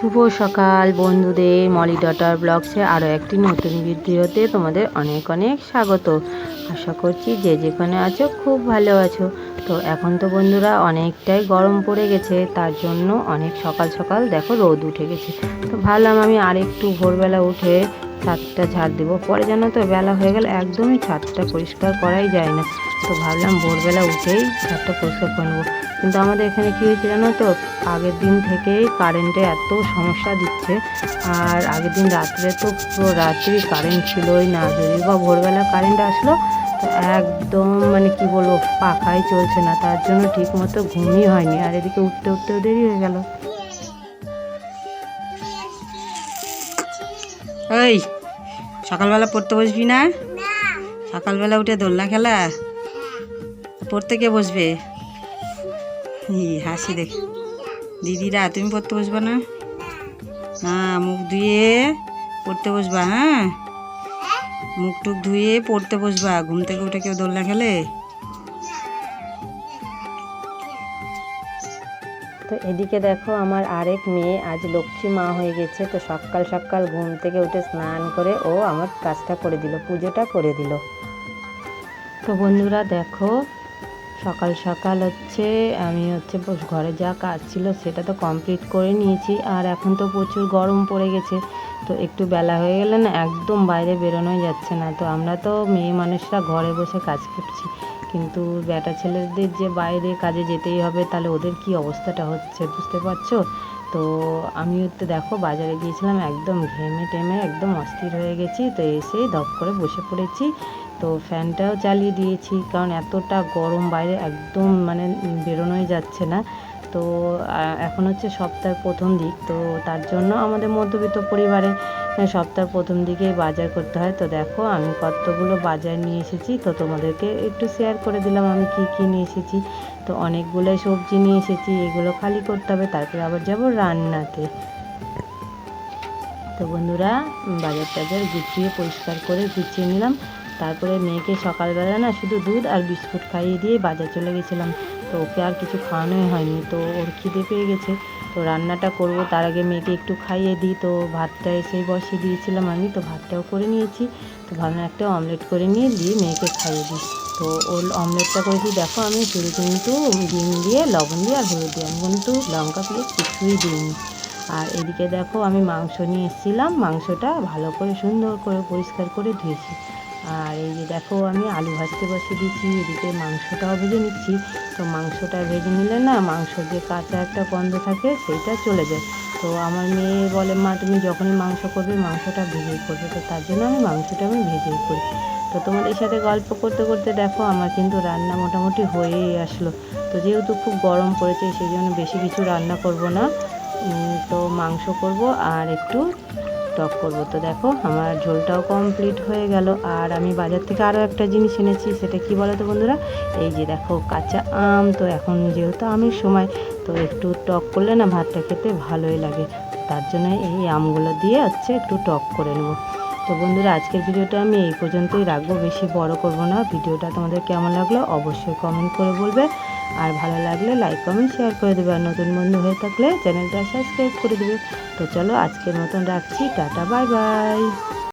শুভ সকাল বন্ধুদের, মলি ডটার ব্লগসে আরও একটি নতুন ভিডিওতে তোমাদের অনেক অনেক স্বাগত। আশা করছি যে যেখানে আছো খুব ভালো আছো। তো এখন তো বন্ধুরা অনেকটাই গরম পড়ে গেছে, তার জন্য অনেক সকাল সকাল দেখো রোদ উঠে গেছে। তো ভাবলাম আমি আরেকটু ভোরবেলা উঠে ছাদটা ঝাড় দেবো। পরে জানো তো, বেলা হয়ে গেলে একদমই ছাদটা পরিষ্কার করাই যায় না। তো ভাবলাম ভোরবেলা উঠেই ছাদটা পরিষ্কার করে নেব। কিন্তু আমাদের এখানে কী হয়েছে জানো তো, আগের দিন থেকেই কারেন্টে এত সমস্যা দিচ্ছে। আর আগের দিন রাত্রে তো পুরো রাত্রি কারেন্ট ছিলই না। যদি বা ভোরবেলা কারেন্ট আসলো একদম মানে কি বলব, পাখাই চলছে না। তার জন্য ঠিক মতো ঘুমই হয়নি। আর এদিকে উঠতে, উঠতেও দেরি হয়ে গেল। ওই সকালবেলা পড়তে বসবি না? সকালবেলা উঠে দোলনা খেলা? পড়তে কে বসবে? হাসি দেখ। দিদিরা, তুমি পড়তে বসবে না? না, মুখ ধুয়ে পড়তে বসবা হ্যাঁ? মুখ টুক ধুয়ে পড়তে বসবা। ঘুম থেকে উঠে কেউ দোলনা খেলে? তো এদিকে দেখো আমার আরেক মেয়ে, আজ লক্ষ্মী মা হয়ে গেছে। তো সকাল সকাল ঘুম থেকে উঠে স্নান করে ও আমার কাজটা করে দিল, পুজোটা করে দিল। তো বন্ধুরা দেখো, সকাল সকাল হচ্ছে, আমি হচ্ছে ঘরে যা কাজ ছিল সেটা তো কমপ্লিট করে নিয়েছি। আর এখন তো প্রচুর গরম পড়ে গেছে। তো একটু বেলা হয়ে গেলে না একদম বাইরে বেরোনোই যাচ্ছে না। তো আমরা তো মেয়ে মানুষরা ঘরে বসে কাজ করছি। কিন্তু বেটা ছেলেদের যে বাইরে কাজে যেতেই হবে, তাহলে ওদের কি অবস্থাটা হচ্ছে বুঝতে পারছ? তো আমিও তো দেখো বাজারে গিয়েছিলাম, একদম ঘেমে টেমে একদম অস্থির হয়ে গেছি। তো এসেই ধপ করে বসে পড়েছি। তো ফ্যানটাও চালিয়ে দিয়েছি, কারণ এতটা গরম বাইরে একদম মানে বেরোনোই যাচ্ছে না। তো এখন হচ্ছে সপ্তাহের প্রথম দিক। তো তার জন্য আমাদের মধ্যবিত্ত পরিবারে সপ্তাহের প্রথম দিকেই বাজার করতে হয়। তো দেখো, আমি কতগুলো বাজার নিয়ে এসেছি। তো তোমাদেরকে একটু শেয়ার করে দিলাম আমি কি কি নিয়ে এসেছি। তো অনেকগুলোই সবজি নিয়ে এসেছি, এগুলো খালি করতে হবে, তারপরে আবার যাব রান্নাতে। তো বন্ধুরা, বাজার টাজার গুছিয়ে, পরিষ্কার করে গুছিয়ে নিলাম। তারপরে মেয়েকে সকালবেলা না শুধু দুধ আর বিস্কুট খাইয়ে দিয়ে বাজার চলে গেছিলাম। তো ওকে আর কিছু খাওয়ানোই হয়নি। তো ওর খিদে পেয়ে গেছে। তো রান্নাটা করব, তার আগে মেয়েকে একটু খাইয়ে দিই। তো ভাতটা এসেই বসিয়ে দিয়েছিলাম আমি, তো ভাতটাও করে নিয়েছি। তো ভাবলাম একটা অমলেট করে নিয়ে দিয়ে মেয়েকে খাইয়ে দিই। তো ওর অমলেটটা করেছি দেখো আমি শুধু কিন্তু ডিম দিয়ে, লবণ দিয়ে আর হলুদ দিয়ে। আমি কিন্তু লঙ্কা পেঁয়াজ কিছুই দিইনি। আর এদিকে দেখো আমি মাংস নিয়ে এসেছিলাম। মাংসটা ভালো করে সুন্দর করে পরিষ্কার করে ধুয়েছি। আর এই যে দেখো, আমি আলু ভাজতে বসিয়ে দিয়েছি এদিকে মাংসটাও ভেজে নিচ্ছি। তো মাংসটা ভেজে নিলে না মাংস যে কাঁচা একটা গন্ধ থাকে, সেইটা চলে যায়। তো আমার মেয়ে বলে, মা, তুমি যখনই মাংস করবে, মাংসটা ভেজেই করবে। তো তার জন্য আমি মাংসটা আমি ভেজেই করি। তো তোমাদের সাথে গল্প করতে করতে দেখো, আমার কিন্তু রান্না মোটামুটি হয়েই আসলো। তো যেহেতু খুব গরম পড়েছে, সেই জন্য বেশি কিছু রান্না করব না। তো মাংস করব আর একটু টক করব। তো দেখো, আমার ঝোলটাও কমপ্লিট হয়ে গেল। আর আমি বাজার থেকে আরও একটা জিনিস এনেছি, সেটা কি বলো তো বন্ধুরা? এই যে দেখো, কাঁচা আম। তো এখন যেহেতু আমের সময়, তো একটু টক করলে না ভাতটা খেতে ভালোই লাগে। তার জন্য এই আমগুলো দিয়ে হচ্ছে একটু টক করে নেব। তো বন্ধুরা, আজকের ভিডিওটা আমি এই পর্যন্তই রাখব। বেশি বড় করব না। ভিডিওটা তোমাদের কেমন লাগল অবশ্যই কমেন্ট করে বলবে। আর ভালো লাগলে লাইক কমেন্ট শেয়ার করে দেবে। আর নতুন বন্ধু হয়ে থাকলে চ্যানেলটা সাবস্ক্রাইব করে দেবে। তো চলো আজকের মতন রাখছি। Tata bye bye